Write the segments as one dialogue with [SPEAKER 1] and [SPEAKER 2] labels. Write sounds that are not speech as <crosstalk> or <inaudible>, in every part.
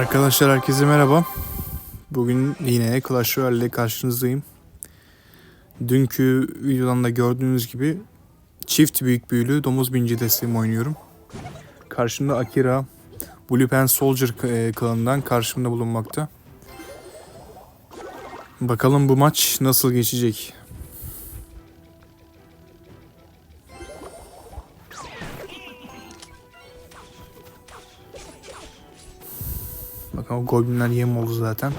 [SPEAKER 1] Arkadaşlar herkese merhaba. Bugün yine Clash Royale ile karşınızdayım. Dünkü videodan da gördüğünüz gibi çift büyük büyülü domuz binci desteğimi oynuyorum. Karşımda Akira, Blue Pen Soldier e, klanından karşımda bulunmakta. Bakalım bu maç nasıl geçecek. O goblinler yem oldu zaten.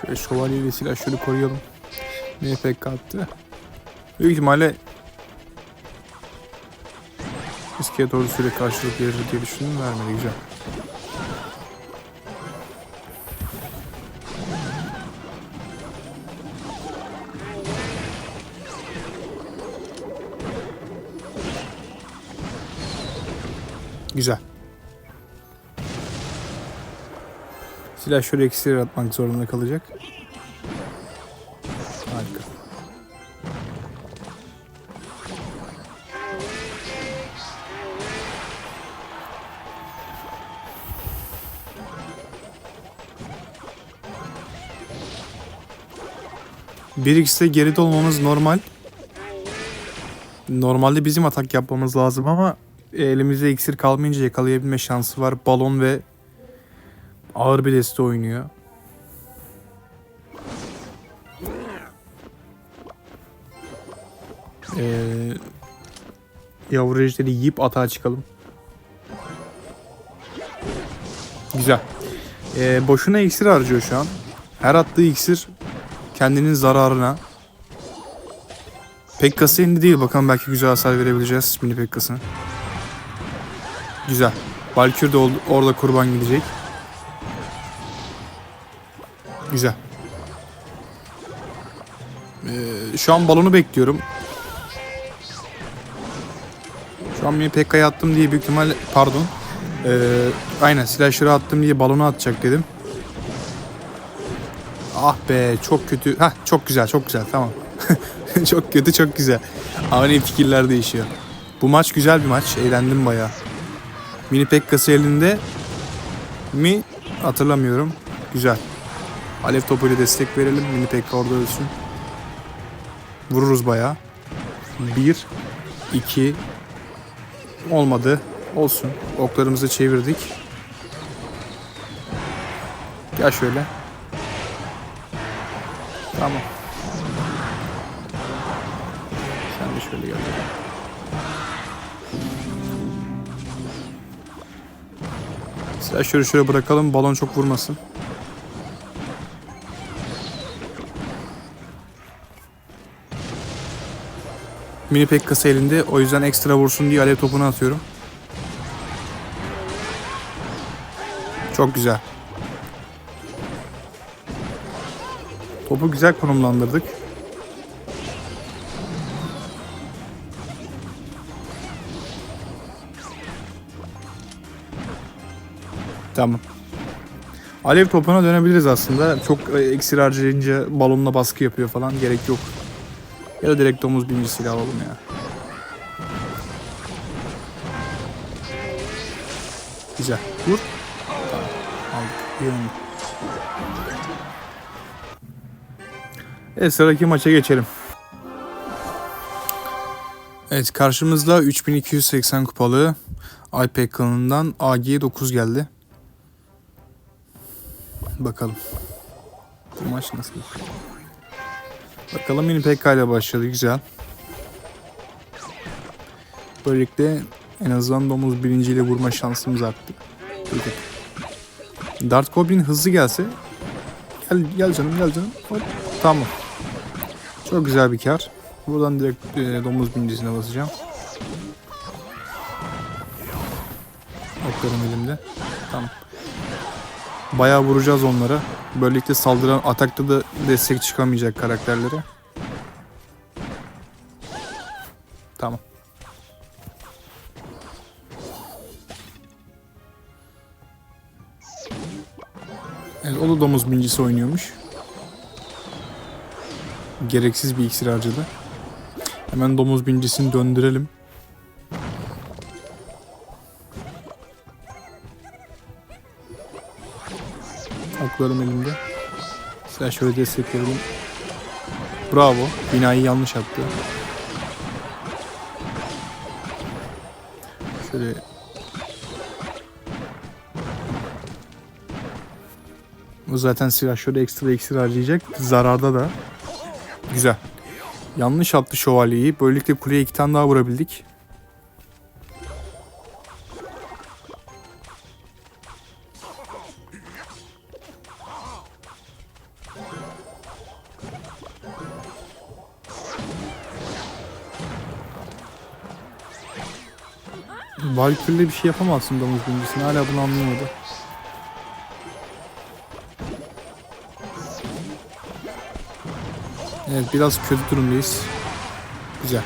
[SPEAKER 1] Şöyle şövalyeyle silah şöyle koruyalım. Ne pek attı. Büyük ihtimalle İskele ordusuyla karşılık verir diye düşündüm vermedi. Güzel. Silah şöyle eksileri atmak zorunda kalacak. Harika. Bir x'te geride olmamız normal. Normalde bizim atak yapmamız lazım ama elimizde iksir kalmayınca yakalayabilme şansı var. Balon ve ağır bir deste oynuyor. Ee, yavru ejderi yiyip atağa çıkalım. Güzel. Ee, boşuna iksir harcıyor şu an. Her attığı iksir kendinin zararına. Pekkası elinde değil. Bakalım belki güzel hasar verebileceğiz mini Pekkas'ına. Güzel. Valkür de orada kurban gidecek. Güzel. Ee, şu an balonu bekliyorum. Şu an mini Pekka'ya attım diye büyük ihtimal pardon. Ee, aynen slasher'ı attım diye balonu atacak dedim. Ah be çok kötü. Hah çok güzel çok güzel tamam. <laughs> çok kötü çok güzel. Ani fikirler değişiyor. Bu maç güzel bir maç. Eğlendim bayağı. Mini Pekkası elinde mi hatırlamıyorum. Güzel. Alev topuyla destek verelim. Mini Pekka orada ölsün. Vururuz bayağı. Bir, iki, olmadı. Olsun. Oklarımızı çevirdik. Gel şöyle. Tamam. Sen de şöyle gel. Silahı şöyle şöyle bırakalım. Balon çok vurmasın. Mini Pekkası elinde. O yüzden ekstra vursun diye alev topunu atıyorum. Çok güzel. Topu güzel konumlandırdık. Tamam. Alev topuna dönebiliriz aslında. Çok eksir harcayınca balonla baskı yapıyor falan. Gerek yok. Ya da direkt domuz birincisiyle alalım ya. Güzel. Vur. Tamam. Aldık. Evet sıradaki maça geçelim. Evet karşımızda 3280 kupalı iPad kanalından AG9 geldi. Bakalım. Bu maç nasıl? Bakalım yine PK ile başladı. Güzel. Böylelikle en azından domuz birinciyle vurma şansımız arttı. Peki. Dart Goblin hızlı gelse. Gel, gel canım gel canım. Hop. Tamam. Çok güzel bir kar. Buradan direkt e, domuz birincisine basacağım. Oklarım elimde. Tamam. Bayağı vuracağız onlara. Böylelikle saldıran atakta da destek çıkamayacak karakterlere. Tamam. Evet o da domuz bincisi oynuyormuş. Gereksiz bir iksir harcadı. Hemen domuz bincisini döndürelim. Oklarım elimde. Silah şöyle destek verelim. Bravo. Binayı yanlış attı. Şöyle O zaten silah şöyle ekstra ekstra harcayacak. Zararda da. Güzel. Yanlış attı şövalyeyi. Böylelikle kuleye iki tane daha vurabildik. Valkyrie'le bir şey yapamazsın domuz birincisine. Hala bunu anlayamadı. Evet biraz kötü durumdayız. Güzel.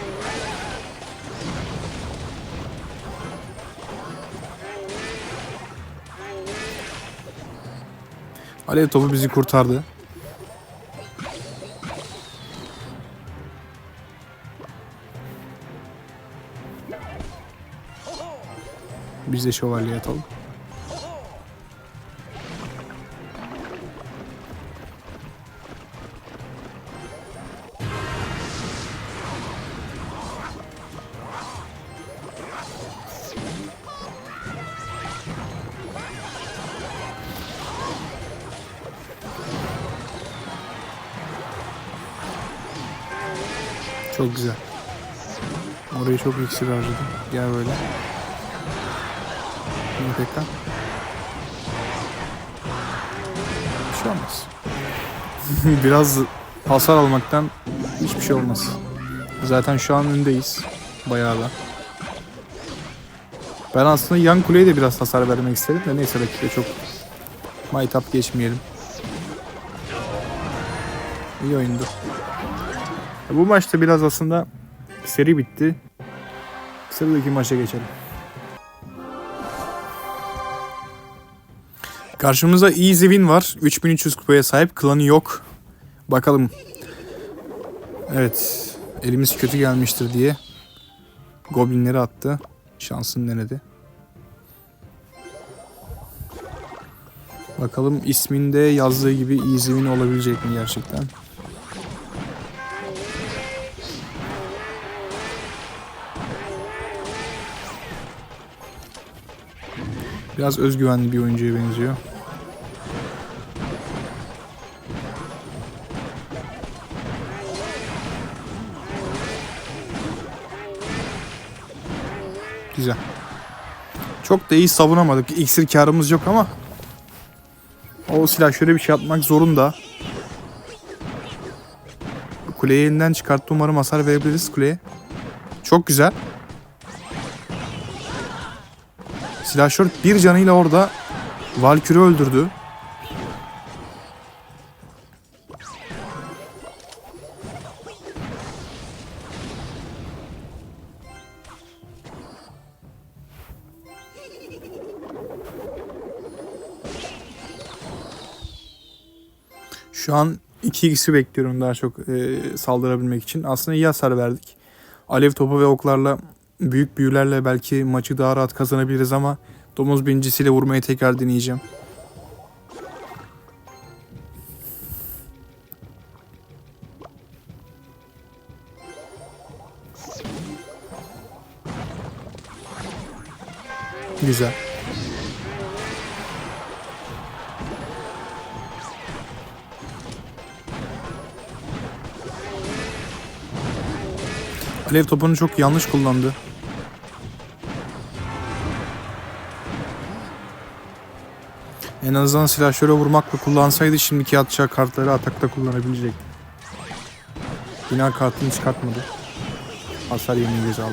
[SPEAKER 1] Alev topu bizi kurtardı. Biz de şövalye atalım. Çok güzel. Orayı çok iksir harcadım. Gel böyle. Tekrar. Bir şey olmaz. <laughs> Biraz hasar almaktan hiçbir şey olmaz. Zaten şu an öndeyiz. Bayağı da. Ben aslında yan kuleye de biraz hasar vermek istedim de neyse rakibe çok maytap geçmeyelim. İyi oyundu. Bu maçta biraz aslında seri bitti. Sıradaki maça geçelim. Karşımızda Easy Win var. 3300 kupaya sahip. Klanı yok. Bakalım. Evet. Elimiz kötü gelmiştir diye. Goblinleri attı. Şansını denedi. Bakalım isminde yazdığı gibi Easy Win olabilecek mi gerçekten? Biraz özgüvenli bir oyuncuya benziyor. Güzel. Çok da iyi savunamadık. İksir karımız yok ama o silah şöyle bir şey yapmak zorunda. Kuleyi elinden çıkarttı. Umarım hasar verebiliriz kuleye. Çok güzel. Silahşör bir canıyla orada Valkyr'i öldürdü. Şu an 2x'i bekliyorum daha çok e, saldırabilmek için. Aslında iyi hasar verdik. Alev topu ve oklarla büyük büyülerle belki maçı daha rahat kazanabiliriz ama domuz birincisiyle vurmayı tekrar deneyeceğim. Güzel. Alev topunu çok yanlış kullandı. En azından silahşöre vurmakla kullansaydı şimdiki atacağı kartları atakta kullanabilecek. Bina kartını çıkartmadı. Hasar yemeği göze aldı.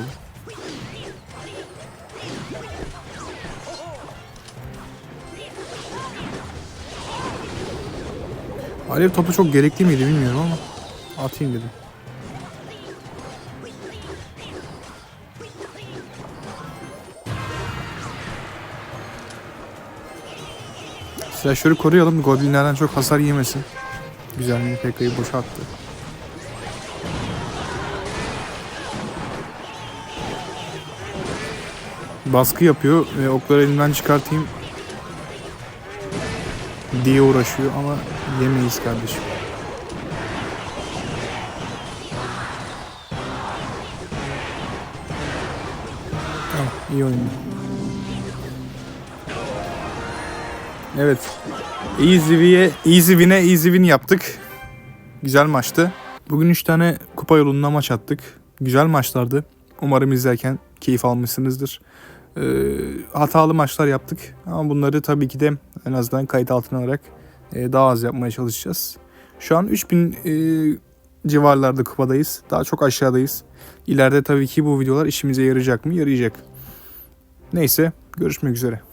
[SPEAKER 1] Alev topu çok gerekli miydi bilmiyorum ama atayım dedim. Silahşörü koruyalım. Goblinlerden çok hasar yemesin. Güzel bir PK'yı boşalttı. Baskı yapıyor ve okları elimden çıkartayım diye uğraşıyor ama yemeyiz kardeşim. Tamam iyi oyun. Evet. Easy Win'e Easy yaptık. Güzel maçtı. Bugün 3 tane kupa yolunda maç attık. Güzel maçlardı. Umarım izlerken keyif almışsınızdır. Ee, hatalı maçlar yaptık ama bunları tabii ki de en azından kayıt altına alarak e, daha az yapmaya çalışacağız. Şu an 3000 e, civarlarda kupadayız. Daha çok aşağıdayız. İleride tabii ki bu videolar işimize yarayacak mı? Yarayacak. Neyse görüşmek üzere.